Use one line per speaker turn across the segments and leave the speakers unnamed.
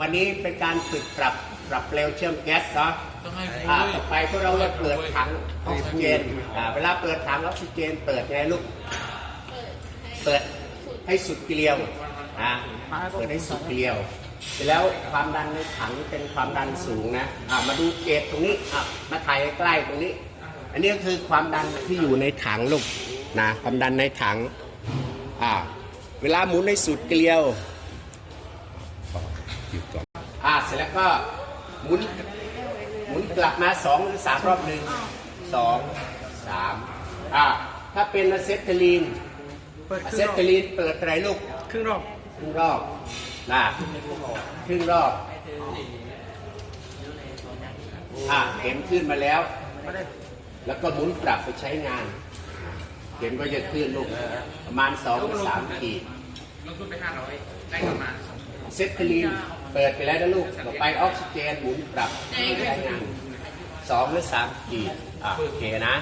วันนี้เป็นการฝึกปรับปรับเร็วเชื่อมแก๊สเนาะ
ต้องให้
อ่าต่อไปพวกเราจะเปิดถังออกซิเจนอ่าเวลาเปิดถังออกซิเจน เปิดไงลูกเปิดให้สุดเกลียวอ่าเปิดให้สุดเกลียวเสร็จแล้วความดันในถังเป็นความดันสูงนะอ่ามาดูเกจตรงนี้อะมาถ่ายใกล้ๆตรงนี้ อันนี้ก็คือความดันที่อยู่ในถังลูกนะความดันในถังอ่าเวลาหมุนให้สุดเกลียว หยุดก่อนอ่าเสร็จแล้วก็หมุนหมุนกลับมาสองหรือสามรอบหนึ่งสองสามอ่าถ้าเป็นอะเซทลีน
เปิด
อะ
ครึ่
เซ
งรอบ
ทลีนเปิดอะไรลูก
ครึ่งรอบ
ครึ่งรอบนะครึ่งรอบอะเข็มขึ้นมาแล้ว
ไม่ได้
แล้วก็หมุนปรับไปใช้งาน เข็มก็จะขึ้นลูกประมาณสองถึงสามขีด
ลงทุนไปห้าร้อยได้ประมาณสอง
เซตลีน เปิดไปแล้วนะลูกต่อไปออกซิเจนหมุนปรับใช้งานสองหรือสามขีดอะโอเคนะ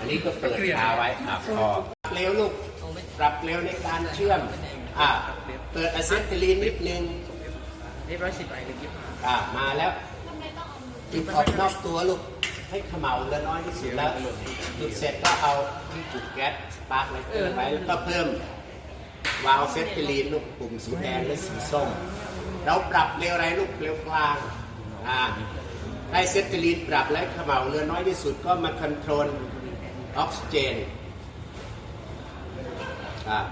อันนี้ก็เปิดคาไว้อะพอเร็วลูกปรับเร็วในการเชื่อมอะเปิดอะเซทลีนนิดนึง
เรียบร้อยสิบใบหรือยี่สิบห้า
อะมาแล้วจุดออกนอกตัวลูกให้เขม่าเหลือน้อยที่สุดแล้วจุดเสร็จก็เอาที่จุดแก๊สสปาร์กไลเตอร์ไว้แล้วก็เพิ่ม วาล์วเซตติลีนลูกปุ่มสีแดงและสีส้ม เราปรับเร็วไรลูกเร็วกลางอ่าให้เซตติลีนปรับและเขม่าเหลือน้อยที่สุดก็มาคอนโทรลออกซิเจน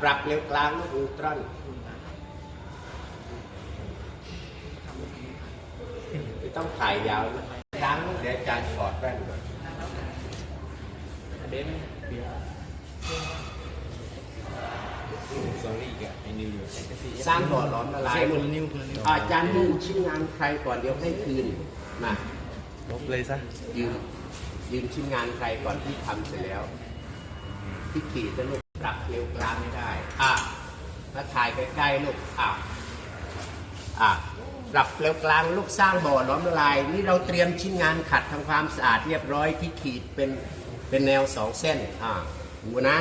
ปรับเร็วกลางลูกอูตรอนไม่ต้องถ่ายยาวนะล้างเดี๋ยวอาจารย์ถอดแว่นก่อน
เด นเบียร์
สร้างบ่อหลอมละลาย
ใช้ค
ลู
น
ก
ละนิ้วคนละนิ้ว
อาจารย์ยืมชิ้นงานใครก่อนเดี๋ยวให้คืนมา
ลบเลยซะ
ยืมยืมชิ้นงานใครก่อนที่ทำเสร็จแล้วที่ขีดจะลูกปรับเร็วกลางไม่ได้ อะมาถ่ายใกล้ๆลูกอะอะปรับเร็วกลางลูกสร้างบ่อหล้อมละลาย นี่เราเตรียมชิ้นงานขัดทำความสะอาดเรียบร้อยที่ขีดเป็นเป็นแนวสองเส้นอะดูนะ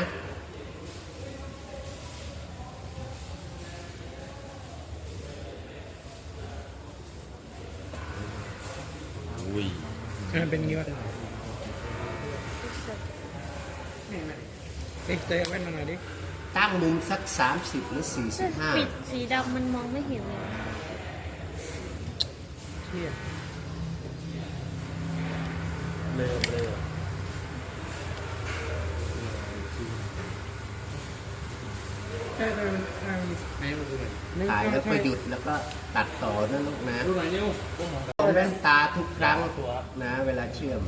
มันเป็นงี้วะเอ๊ะเตะแว่นมาหน่อยดิ
ตั้งมุมสัก 30 หรือ45
ปิดสีดำมันมองไม่เห็นเลย
เที่ย เร็วเร็ว เอ้ยเอ้ยเอ้ยไหนมาดูหน่อย
ถ่ายแล้วก็หยุดแล้วก็ตัดต่อนะลูกนะ
ดูหน่อยนิ้ว
ต้องแว่นตาทุกครั้งนะ เวลาเชื่อม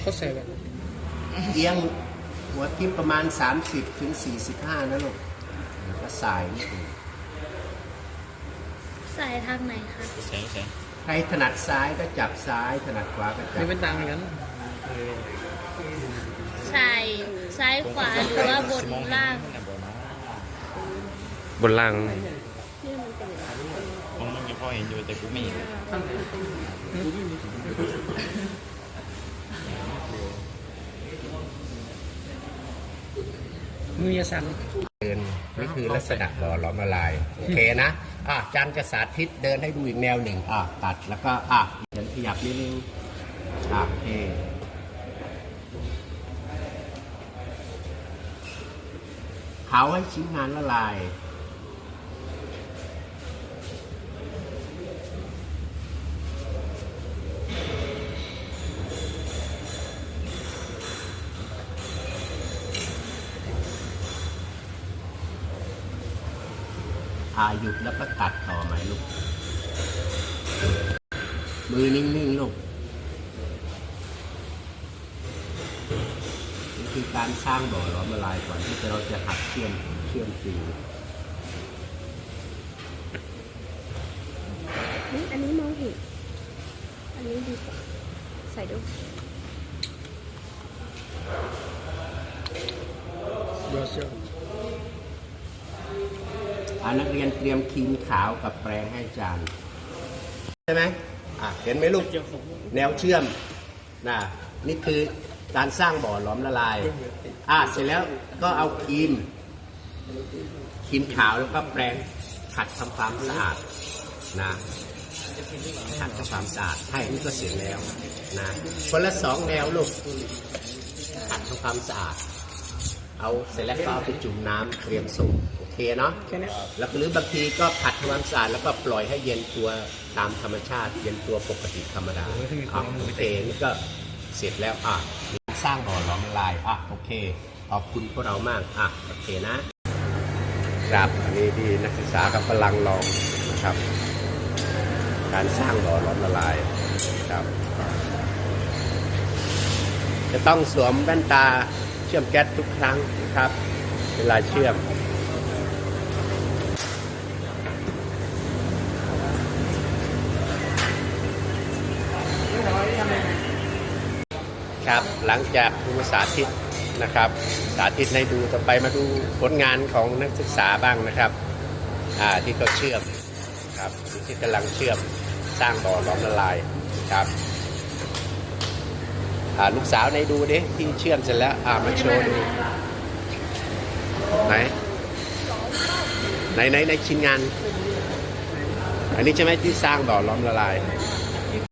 เขาใส่แบบ
เอียงหัวทิ่มประมาณ 30ถึง45 นะลูกแล้วก็สายนิดหนึ่ง
ใส่ทางไหนคะ
ใครถนัดซ้ายก็จับซ้าย ถนัดขวาก็จับ
นี่เป็นตังค์เหมือนกัน
ใส่ซ้ายขวาหรือว่าบนล่าง
บนล่าง
ผมมันยังพอเห็นอยู่แต่กูไม่เห็น
มือยาสั่น
เดินนี่คือลักษณะหล่อหลอมละลายโอเคนะอะจันจะสาธิตเดินให้ดูอีกแนวหนึ่งอะตัดแล้วก็อะเดินขยับนิดนึงอะโอเคเผาให้ชิ้นงานละลาย อาหยุดแล้วก็ตัดต่อไหมลูก มือนิ่งๆลูกนี่คือการสร้างบ่อหลอมละลายก่อนที่เราจะหักเชื่อมเชื่อมฟิว
อุ๊ยอันนี้มองเห็น อันนี้ดีกว่า ใส่ดู
เดี๋ยวเชียว
อา นักเรียนเตรียมครีมขาวกับแปรงให้อาจารย์ ใช่ไหมอะเห็นไหมลูก แนวเชื่อมนะนี่คือการสร้างบ่อหลอมละลาย อะเสร็จแล้วก็เอาครีมครีมขาวแล้วก็แปรงขัดทำความสะอาดนะขัดทำความสะอาดให้นี่ก็เสร็จแล้วนะคนละสองแนวลูกขัดทำความสะอาด เอาเสร็จแล้วก็เอาไปจุ่มน้ำเตรียมส่งโอเคเนาะ
แค่นี้
แล้วหรือบางทีก็ขัดทำความสะอาดแล้วก็ปล่อยให้เย็นตัวตามธรรมชาติ เย็นตัวปกติธรรมดาอะโอเคนี่ก็เสร็จแล้วอะสร้างบ่อหลอมละลายอะโอเคขอบคุณพวกเรามากอะโอเคนะครับอันนี้ที่นักศึกษากำลังลองนะครับ การสร้างบ่อหลอมละลายครับ จะต้องสวมแว่นตา เชื่อมแก๊สทุกครั้งนะครับ เวลาเชื่อม ครับหลังจากครูสาธิตนะครับ สาธิตให้ดูต่อไปมาดูผลงานของนักศึกษาบ้างนะครับที่เขาเชื่อมครับที่กำลังเชื่อมสร้างบ่อล้อมละลายครับ ลูกสาวในดูดิที่เชื่อมเสร็จแล้วอ่ามาโชว์ดูไหนไหนไหนในชิ้นงาน อันนี้ใช่ไหมที่สร้างบ่อล้อมละลาย